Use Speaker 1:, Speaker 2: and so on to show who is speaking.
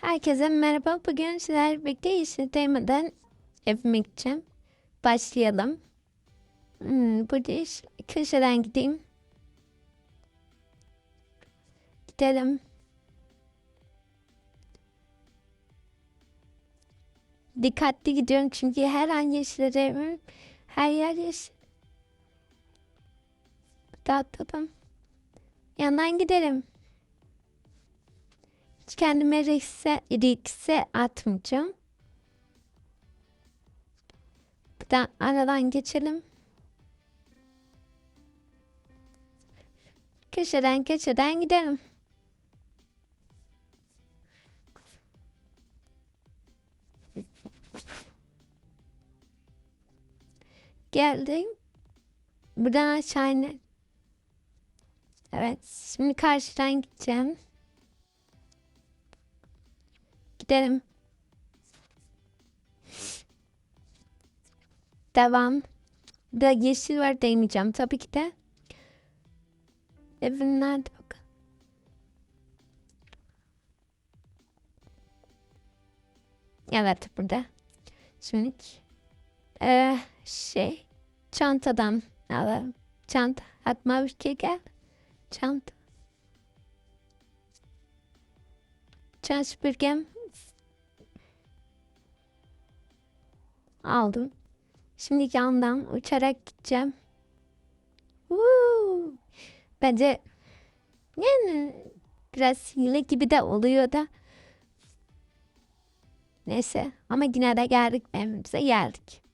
Speaker 1: Herkese merhaba. Bugün sizlerle birlikte işte değmeden evime gideceğim. Başlayalım. Hmm, burada iş, köşeden gideyim. Gidelim. Dikkatli gidiyorum çünkü her an yeşillerim. Her yer yeşil. Dağıtalım. Yandan gidelim. Hiç kendime rikse, rikse atmayacağım. Buradan aradan geçelim. Köşeden köşeden gidelim. Geldim. Buradan aşağı. Evet. Şimdi karşıdan gideceğim. Gidelim. Devam. Da yeşil var değmeyeceğim tabii ki de. Evin nerede bak. Evet burada. Şimdi ee, şey çantadan alalım. Çanta. Atma bir gel. Çanta. Çan süpürgem aldım. Şimdi yandan uçarak gideceğim. Woo! Bence yani biraz hile gibi de oluyor da. Neyse ama yine de geldik evimize geldik.